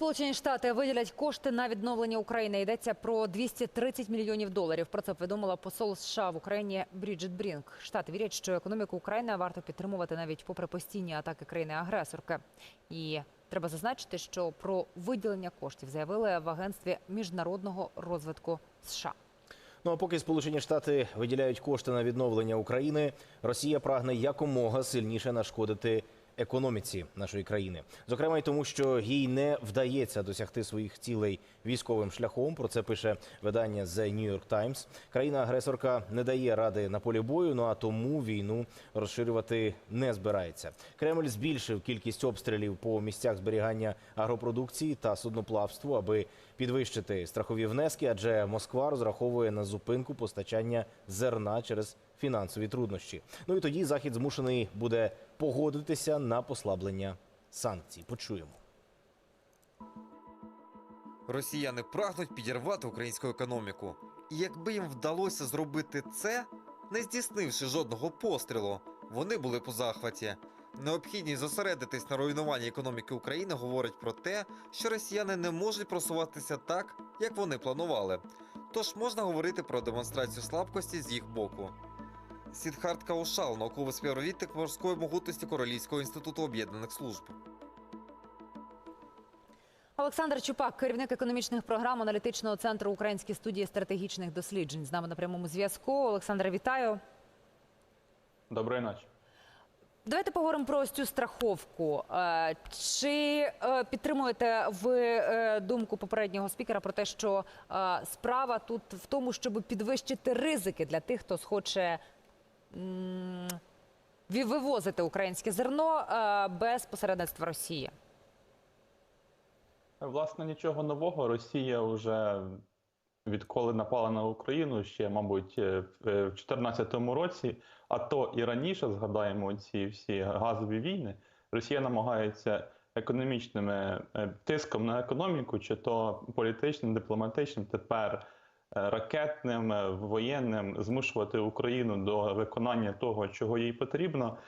Сполучені Штати виділять кошти на відновлення України. Йдеться про 230 мільйонів доларів. Про це повідомила посол США в Україні Бріджит Брінк. Штати вірять, що економіку України варто підтримувати навіть попри постійні атаки країни-агресорки. І треба зазначити, що про виділення коштів заявили в агентстві міжнародного розвитку США. Ну а поки Сполучені Штати виділяють кошти на відновлення України, Росія прагне якомога сильніше нашкодити економіці нашої країни. Зокрема, й тому, що їй не вдається досягти своїх цілей військовим шляхом. Про це пише видання The New York Times. Країна-агресорка не дає ради на полі бою. Ну а тому війну розширювати не збирається. Кремль збільшив кількість обстрілів по місцях зберігання агропродукції та судноплавству, аби підвищити страхові внески, адже Москва розраховує на зупинку постачання зерна через фінансові труднощі. Ну і тоді захід змушений буде погодитися на послаблення санкцій. Почуємо. Росіяни прагнуть підірвати українську економіку. І якби їм вдалося зробити це, не здійснивши жодного пострілу, вони були по захваті. Необхідність зосередитись на руйнуванні економіки України говорить про те, що росіяни не можуть просуватися так, як вони планували. Тож можна говорити про демонстрацію слабкості з їх боку. Сідхарт Каушал, науковий співробітник морської могутності Королівського інституту об'єднаних служб. Олександр Чупак, керівник економічних програм аналітичного центру Української студії стратегічних досліджень, з нами на прямому зв'язку. Олександр, вітаю. Доброї ночі. Давайте поговоримо про ось цю страховку. Е, Чи е, підтримуєте ви е, думку попереднього спікера про те, що справа тут в тому, щоб підвищити ризики для тих, хто схоче вивозити українське зерно е, без посередництва Росії? Власне, нічого нового. Росія вже відколи напала на Україну, ще, мабуть, е, в 2014 році, а то і раніше згадаємо ці всі газові війни. Росія намагається економічним е, тиском на економіку, чи то політичним, дипломатичним, тепер ракетним, е, воєнним, змушувати Україну до виконання того, чого їй потрібно.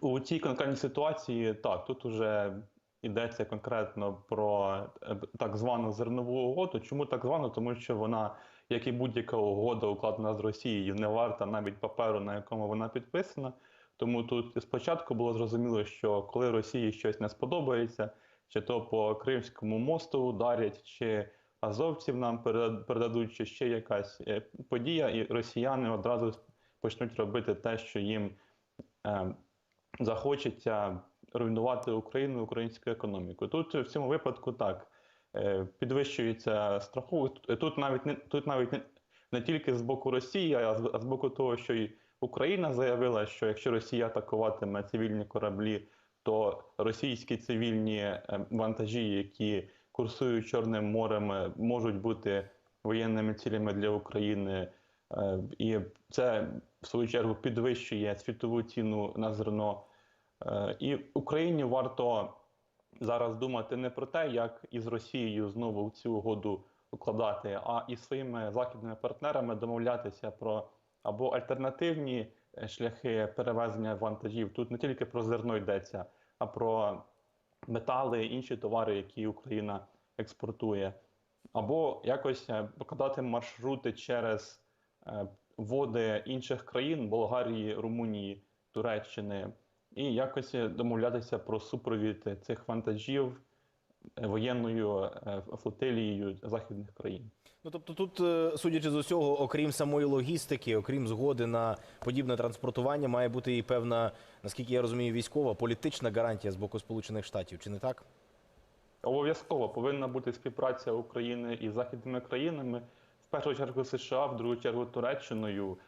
У цій конкретній ситуації так, тут уже йдеться конкретно про е, так звану зернову угоду. Чому так звану? Тому що вона, як і будь-яка угода, укладена з Росією, не варта навіть паперу, на якому вона підписана. Тому тут спочатку було зрозуміло, що коли Росії щось не сподобається, чи то по Кримському мосту ударять, чи азовців нам переда- передадуть, чи ще якась е, подія, і росіяни одразу почнуть робити те, що їм е, захочеться руйнувати Україну, українську економіку. Тут в цьому випадку так е, підвищується страху. Тут навіть не тут навіть не, не тільки з боку Росії, а з, а з боку того, що і Україна заявила, що якщо Росія атакуватиме цивільні кораблі, то російські цивільні вантажі, які курсують Чорним морем, можуть бути воєнними цілями для України. Е, І це в свою чергу підвищує світову ціну на зерно. Е, І Україні варто зараз думати не про те, як із Росією знову цю угоду укладати, а із своїми західними партнерами домовлятися про або альтернативні е, шляхи перевезення вантажів. Тут не тільки про зерно йдеться, а про метали, інші товари, які Україна експортує, або якось е, покладати маршрути через е, води інших країн Болгарії, Румунії, Туреччини, і якось домовлятися про супровід цих вантажів е, воєнною е, флотилією західних країн. Ну тобто, тут, е, судячи з усього, окрім самої логістики, окрім згоди на подібне транспортування, має бути і певна, наскільки я розумію, військова політична гарантія з боку Сполучених Штатів, чи не так? Обов'язково повинна бути співпраця України із західними країнами, в першу чергу США, в другу чергу Туреччиною.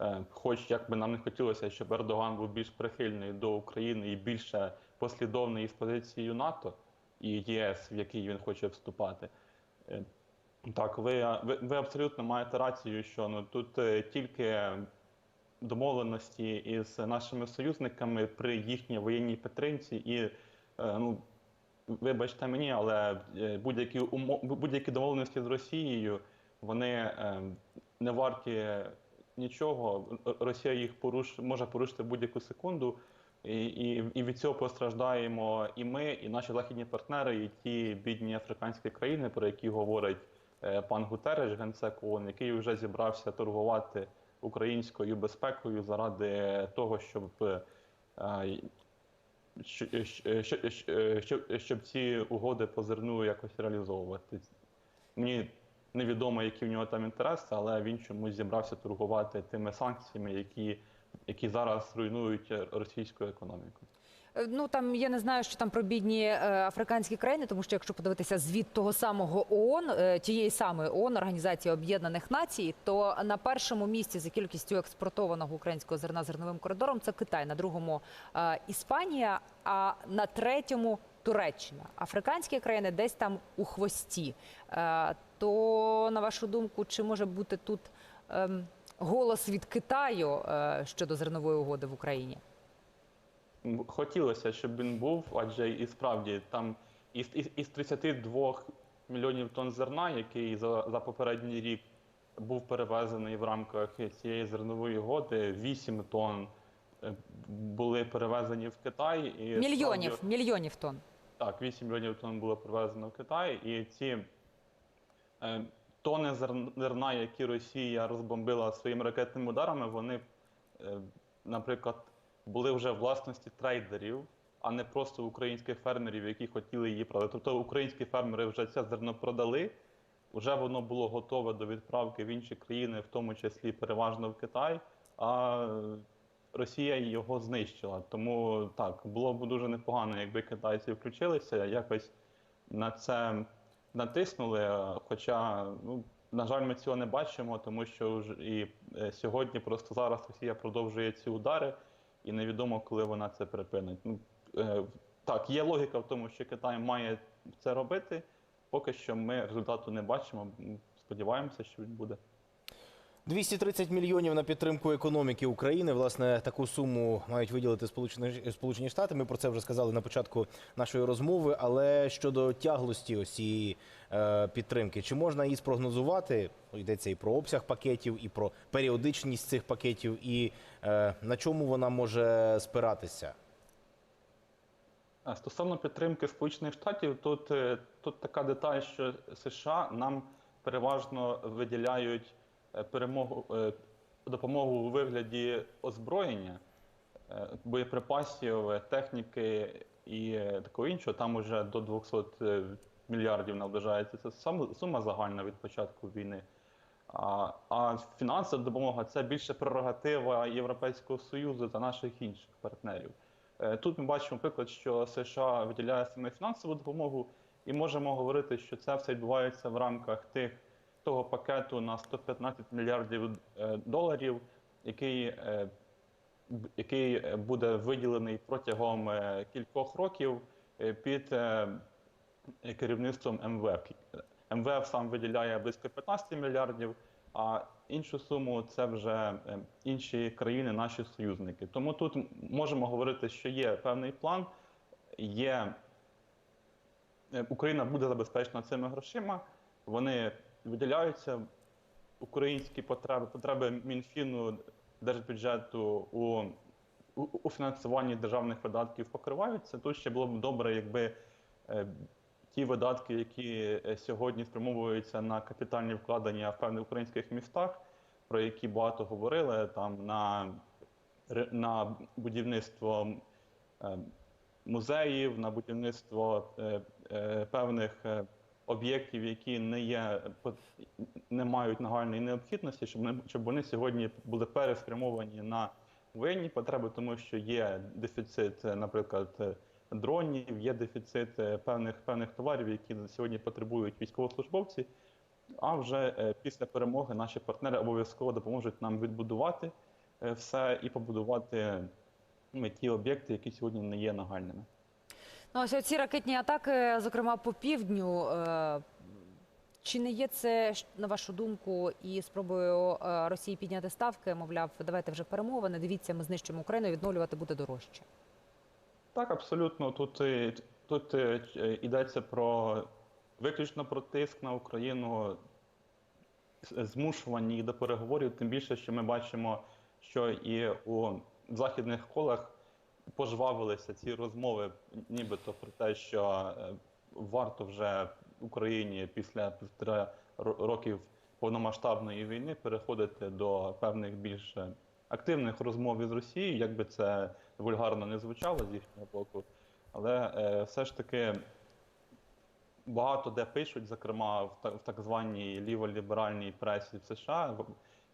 Е, Хоч як би нам не хотілося, щоб Ердоган був більш прихильний до України і більше послідовний із позицією НАТО і ЄС, в який він хоче вступати. Е, Так, ви, ви, ви абсолютно маєте рацію, що ну тут е, тільки домовленості із нашими союзниками при їхній воєнній підтримці і ну. Вибачте мені, але е, будь-які умо... будь-які домовленості з Росією вони е, не варті нічого. Росія їх поруш... може порушити будь-яку секунду. І, і, і від цього постраждаємо і ми, і наші західні партнери, і ті бідні африканські країни, про які говорить е, пан Гутереш, генсек ООН, який вже зібрався торгувати українською безпекою заради того, щоб, щоб, щоб ці угоди по зерну якось реалізовувати. Мені невідомо, які в нього там інтереси, але він чомусь зібрався торгувати тими санкціями, які, які зараз руйнують російську економіку. Е, Ну там я не знаю, що там про бідні е, африканські країни, тому що якщо подивитися звіт того самого ООН, е, тієї самої ООН, Організації Об'єднаних Націй, то на першому місці за кількістю експортованого українського зерна зерновим коридором це Китай, на другому Іспанія, а на третьому Туреччина. Африканські країни десь там у хвості. То на вашу думку, чи може бути тут ем, голос від Китаю щодо зернової угоди в Україні? Хотілося, щоб він був, адже і справді там із, із, із 32 мільйонів тонн зерна, який за, за попередній рік був перевезений в рамках цієї зернової угоди, 8 тонн е, були перевезені в Китай. І Мільйонів, справді- мільйонів тонн. Так, 8 мільйонів тонн було привезено в Китай, і ці е, тони зерна, які Росія розбомбила своїми ракетними ударами, вони, е, наприклад, були вже власності трейдерів, а не просто українських фермерів, які хотіли її продати. Тобто українські фермери вже це зерно продали, вже воно було готове до відправки в інші країни, в тому числі переважно в Китай. А Росія його знищила. Тому так, було б дуже непогано, якби китайці включилися, якось на це натиснули. Хоча, ну, на жаль, ми цього не бачимо, тому що і е, сьогодні, просто зараз Росія продовжує ці удари, і невідомо, коли вона це припинить. Ну, е, так, є логіка в тому, що Китай має це робити. Поки що ми результату не бачимо. Сподіваємося, що він буде. 230 мільйонів на підтримку економіки України. Власне, таку суму мають виділити Сполучені, Штати. Ми про це вже сказали на початку нашої розмови. Але щодо тяглості ось цієї е, підтримки, чи можна її спрогнозувати? Йдеться і про обсяг пакетів, і про періодичність цих пакетів, і е, на чому вона може спиратися? Стосовно підтримки Сполучених Штатів, тут, е, тут така деталь, що США нам переважно виділяють перемогу, е, допомогу у вигляді озброєння, е, боєприпасів, е, техніки і е, такого іншого. Там уже до 200 е, мільярдів наближається. Це сума загальна від початку війни. А, а фінансова допомога це більше прерогатива Європейського Союзу та наших інших партнерів. Е, Тут ми бачимо приклад, що США виділяє саме фінансову допомогу, і можемо говорити, що це все відбувається в рамках тих того пакету на 115 мільярдів е, доларів, який, е, який е, буде виділений протягом кількох років під керівництвом МВФ. МВФ сам виділяє близько 15 мільярдів, а іншу суму це вже інші країни, наші союзники. Тому тут можемо говорити, що є певний план, є Україна буде забезпечена цими грошима. Вони виділяються. Українські потреби, потреби Мінфіну держбюджету у, у, у фінансуванні державних видатків покриваються. Тут ще було б добре, якби е, ті видатки, які е, сьогодні спрямовуються на капітальні вкладення в певних українських містах, про які багато говорили, там на, на будівництво е, музеїв, на будівництво е, е, певних е, об'єктів, які не є не мають нагальної необхідності, щоб вони, щоб вони сьогодні були переспрямовані на воєнні потреби, тому що є дефіцит, наприклад, дронів, є дефіцит е, певних певних товарів, які сьогодні потребують військовослужбовці. А вже е, після перемоги наші партнери обов'язково допоможуть нам відбудувати е, все і побудувати ті об'єкти, які сьогодні не є нагальними. Ну, ось ці ракетні атаки, зокрема по півдню. е, Чи не є це, на вашу думку, і спробою е, Росії підняти ставки? Мовляв, давайте вже перемовини, дивіться, ми знищимо Україну, відновлювати буде дорожче. Так, абсолютно. Тут, е, тут йдеться про виключно про тиск на Україну, змушування їх до переговорів, тим більше, що ми бачимо, що і у західних колах пожвавилися ці розмови, нібито про те, що е, варто вже Україні після півтора ро- років повномасштабної війни переходити до певних більш е, активних розмов із Росією, як би це вульгарно не звучало з їхнього боку. Але е, все ж таки багато де пишуть, зокрема в так званій ліволіберальній пресі в США,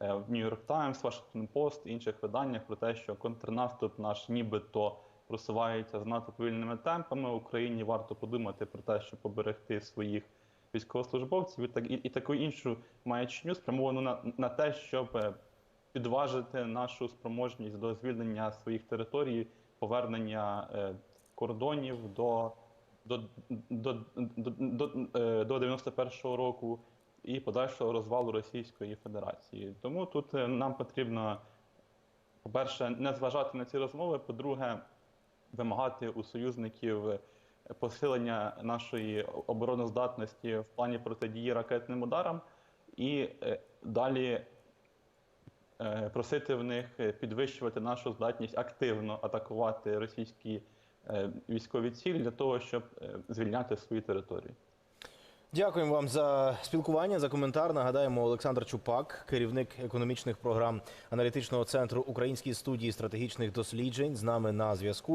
е, в New York Times, Washington інших виданнях про те, що контрнаступ наш нібито просувається з надто повільними темпами. Україні варто подумати про те, щоб поберегти своїх військовослужбовців і так і, і таку іншу маячню спрямовану на, на те, щоб е, підважити нашу спроможність до звільнення своїх територій, повернення е, кордонів до до, до, до, до, е, до 91-го року і подальшого розвалу Російської Федерації. Тому тут е, нам потрібно, по-перше, не зважати на ці розмови, по-друге, вимагати у союзників е, посилення нашої обороноздатності в плані протидії ракетним ударам, і е, далі просити в них підвищувати нашу здатність активно атакувати російські військові цілі для того, щоб звільняти свої території. Дякуємо вам за спілкування, за коментар. Нагадаємо, Олександр Чупак, керівник економічних програм аналітичного центру Української студії стратегічних досліджень, з нами на зв'язку.